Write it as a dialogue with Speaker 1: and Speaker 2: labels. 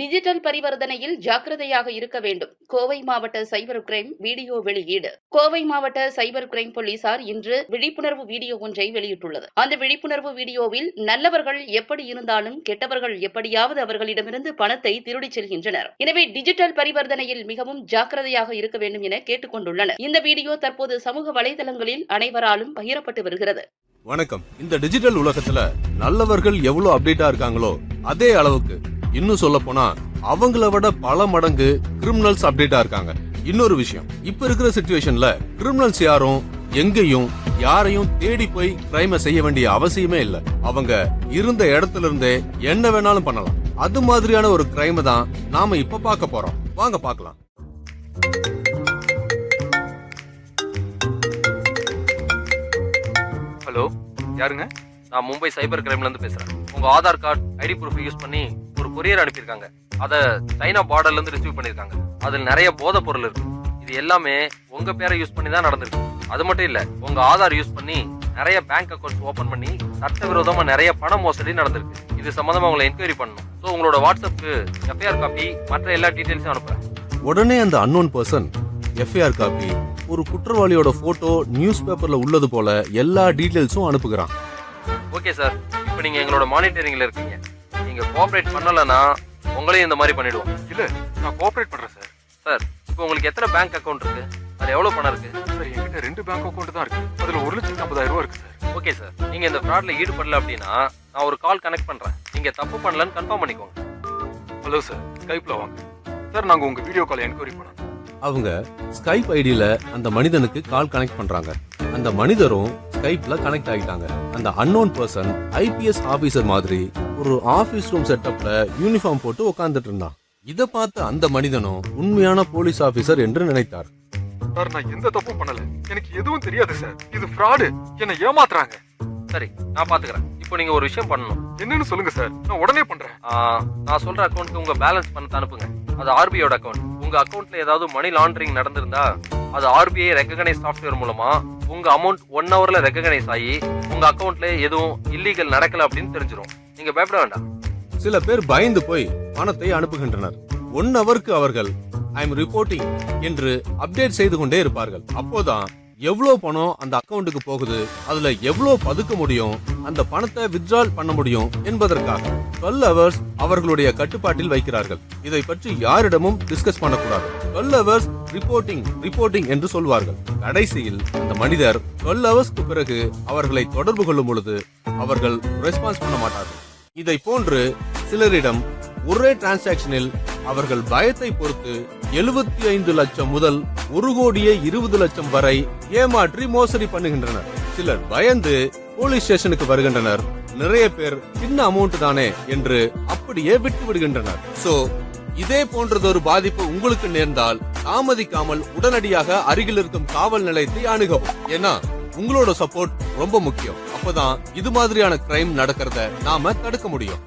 Speaker 1: Digital பரிவர்த்தனையில் ஜாக்கிரதையாக இருக்க வேண்டும். கோவை மாவட்ட சைபர் கிரைம் வீடியோ வெளியீடு. கோவை மாவட்ட சைபர் கிரைம் போலீசார் இன்று விழிப்புணர்வு வீடியோ ஒன்றை வெளியிட்டுள்ளது. அந்த விழிப்புணர்வு வீடியோவில் நல்லவர்கள் எப்படி இருந்தாலும் கெட்டவர்கள் எப்படியாவது அவர்களிடமிருந்து பணத்தை திருடிச் செல்கின்றனர். எனவே டிஜிட்டல் பரிவர்த்தனையில் மிகவும் ஜாக்கிரதையாக இருக்க வேண்டும் என கேட்டுக் கொண்டுள்ளனர். இந்த வீடியோ தற்போது சமூக வலைதளங்களில் அனைவராலும் பகிரப்பட்டு வருகிறது.
Speaker 2: வணக்கம். இந்த டிஜிட்டல் உலகத்துல நல்லவர்கள் எவ்வளவு அப்டேட்டா இருக்காங்களோ அதே அளவுக்கு இன்னும் சொல்ல போனா அவங்கள விட பல மடங்கு கிரிமினல்ஸ் அப்டேட்டா இருக்காங்க. இன்னொரு விஷயம் இப்ப இருக்கிற சுச்சுவேஷன்ல கிரிமினல்ஸ் யாரும் எங்கேயும் யாரையும் தேடி போய் கிரைம செய்ய வேண்டிய அவசியமே இல்ல. அவங்க இருந்த இடத்துல இருந்தே என்ன வேணாலும் பண்ணலாம். அது மாதிரியான ஒரு கிரைம தான் நாம இப்ப பார்க்க போறோம். வாங்க பார்க்கலாம்.
Speaker 3: ஹலோ யாருங்க? நான் மும்பை சைபர் கிரைம்ல இருந்து பேசுறேன். உங்க Aadhaar card ID proof use பண்ணி ஒரு கொரியர் அனுப்பியிருக்காங்க. அத சைனா பார்டர்ல இருந்து ரிசீவ் பண்ணிருக்காங்க அதில் நிறைய போதை பொருள் இருக்கு. இது எல்லாமே உங்க பேரை யூஸ் பண்ணி தான் நடந்திருக்கு. அது மட்டும் இல்ல உங்க ஆதார் யூஸ் பண்ணி நிறைய பேங்க் அக்கௌண்ட்ஸ் ஓபன் பண்ணி சட்டவிரோதமா நிறைய பண மோசடி நடந்திருக்கு. இது சம்பந்தமா உங்களை என்கொயரி பண்ணணும். ஸோ உங்களோட வாட்ஸ்அப்க்கு எஃப்ஐஆர் காப்பி மற்ற எல்லா டீடைல்ஸும் அனுப்புறேன்.
Speaker 2: உடனே அந்த அன்னோன் பர்சன் எஃப்ஐஆர் காப்பி ஒரு குற்றவாளியோட போட்டோ நியூஸ் பேப்பர்ல உள்ளது போல எல்லா டீடைல்ஸும் அனுப்புகிறான்.
Speaker 3: ஓகே சார் இப்போ நீங்க எங்களோட மானிட்டரிங்ல இருக்கீங்க. நீங்க கோஆபரேட் பண்ணலனா உங்களையும் இந்த மாதிரி பண்ணிடுவோம்.
Speaker 4: இல்ல நான் கோஆபரேட் பண்றேன் சார்.
Speaker 3: சார் இப்போ உங்களுக்கு எத்தனை பேங்க் அக்கவுண்ட் இருக்கு? அது எவ்வளவு பணம் இருக்கு?
Speaker 4: சார் என்கிட்ட ரெண்டு பேங்க் அக்கௌண்ட் தான் இருக்கு. அதுல ஒரு லட்சத்தி ஐம்பதாயிரம் ரூபாய் இருக்கு சார்.
Speaker 3: ஓகே சார் நீங்க இந்த ஃப்ராட்ல ஈடுபடல அப்படின்னா நான் ஒரு கால் கனெக்ட் பண்றேன். நீங்க தப்பு பண்ணலன்னு கன்ஃபார்ம் பண்ணிக்கோங்க.
Speaker 4: ஹலோ சார் ஸ்கைப்ல வாங்க. சார் நாங்க உங்க வீடியோ கால் என்கொயரி பண்ணோம்.
Speaker 2: அவங்க ஸ்கைப் ஐடியில அந்த மனிதனுக்கு கால் கனெக்ட் பண்றாங்க. அந்த மனிதரும் ஸ்கைப்ல கனெக்ட் ஆகிட்டாங்க அந்த அன்னோன் பர்சன் ஐபிஎஸ் ஆபீசர் மாதிரி ஒரு ஆபீஸ் ரூம் செட்டப்ல யூனிஃபார்ம் போட்டு உட்கார்ந்துட்டு இருந்தான். இத பார்த்த அந்த மனிதனும் உண்மையான போலீஸ் ஆபீசர் என்று நினைத்தார்.
Speaker 4: சார் நான் எந்த தப்பும் பண்ணல. எனக்கு எதுவும் தெரியாது சார் இது ஃப்ராடு என்னை ஏமாத்துறாங்க.
Speaker 3: சரி நான் பாத்துக்கிறேன். இப்போ நீங்க ஒரு விஷயம் பண்ணணும்.
Speaker 4: என்னன்னு சொல்லுங்க சார் நான் உடனே பண்றேன்.
Speaker 3: நான் சொல்ற அக்கௌண்ட்க்கு உங்க பேலன்ஸ் பணத்தை அனுப்புங்க. அது ஆர்பிஐயோட அக்கௌண்ட் உங்க அக்கௌண்ட்ல ஏதாவது மணி லாண்டரிங் நடந்திருந்தா அது ஆர்பிஐ ரெக்கக்னைஸ் சாஃப்ட்வேர் மூலமா உங்க அமௌண்ட் ஒன் ஹவர்ல ரெக்கக்னைஸ் ஆகி உங்க அக்கௌண்ட்ல எதுவும் இல்லீகல் நடக்கல அப்படின்னு தெரிஞ்சிரும். நீங்க பயப்பட வேண்டாம்.
Speaker 2: சில பேர் பயந்து போய் பணத்தை அனுப்புகின்றனர். ஒன் ஹவருக்கு அவர்கள் ஐ எம் ரிப்போர்ட்டிங் என்று அப்டேட் செய்து கொண்டே இருப்பார்கள். அப்போதான் எவ்வளவு பணம் அந்த அக்கௌண்ட்டுக்கு போகுது அதுல எவ்வளவு பதுக்க முடியும் அந்த பணத்தை வித்ட்ரால் பண்ண முடியும் என்பதற்காக. டுவெல் ஹவர்ஸ் அவர்களுடைய கட்டுப்பாட்டில் வைக்கிறார்கள். இதை பற்றி யாரிடமும் டிஸ்கஸ் பண்ணக்கூடாது. டுவெல் ரிப்போர்ட்டிங் ரிப்போர்ட்டிங் என்று சொல்வார்கள். கடைசியில் அந்த மனிதர் டுவெல் ஹவர்ஸ்க்கு பிறகு அவர்களை தொடர்பு கொள்ளும் பொழுது அவர்கள் ரெஸ்பான்ஸ் பண்ண மாட்டார்கள். இதை போன்று சிலரிடம் ஒரே டிரான்சாக்ஷனில் அவர்கள் பயத்தை பொறுத்து எழுபத்தி ஐந்து லட்சம் முதல் ஒரு கோடியே இருபது லட்சம் வரை ஏமாற்றி மோசடி பண்ணுகின்றனர். சிலர் பயந்து போலீஸ் ஸ்டேஷனுக்கு வருகின்றனர். நிறைய பேர் சின்ன அமௌண்ட் தானே என்று அப்படியே விட்டு விடுகின்றனர். சோ இதே போன்றதொரு பாதிப்பு உங்களுக்கு நேர்ந்தால் தாமதிக்காமல் உடனடியாக அருகில் இருக்கும் காவல் நிலையத்தை அணுகவும். ஏன்னா உங்களோட சப்போர்ட் ரொம்ப முக்கியம். அப்பதான் இது மாதிரியான கிரைம் நடக்கிறத நாம தடுக்க முடியும்.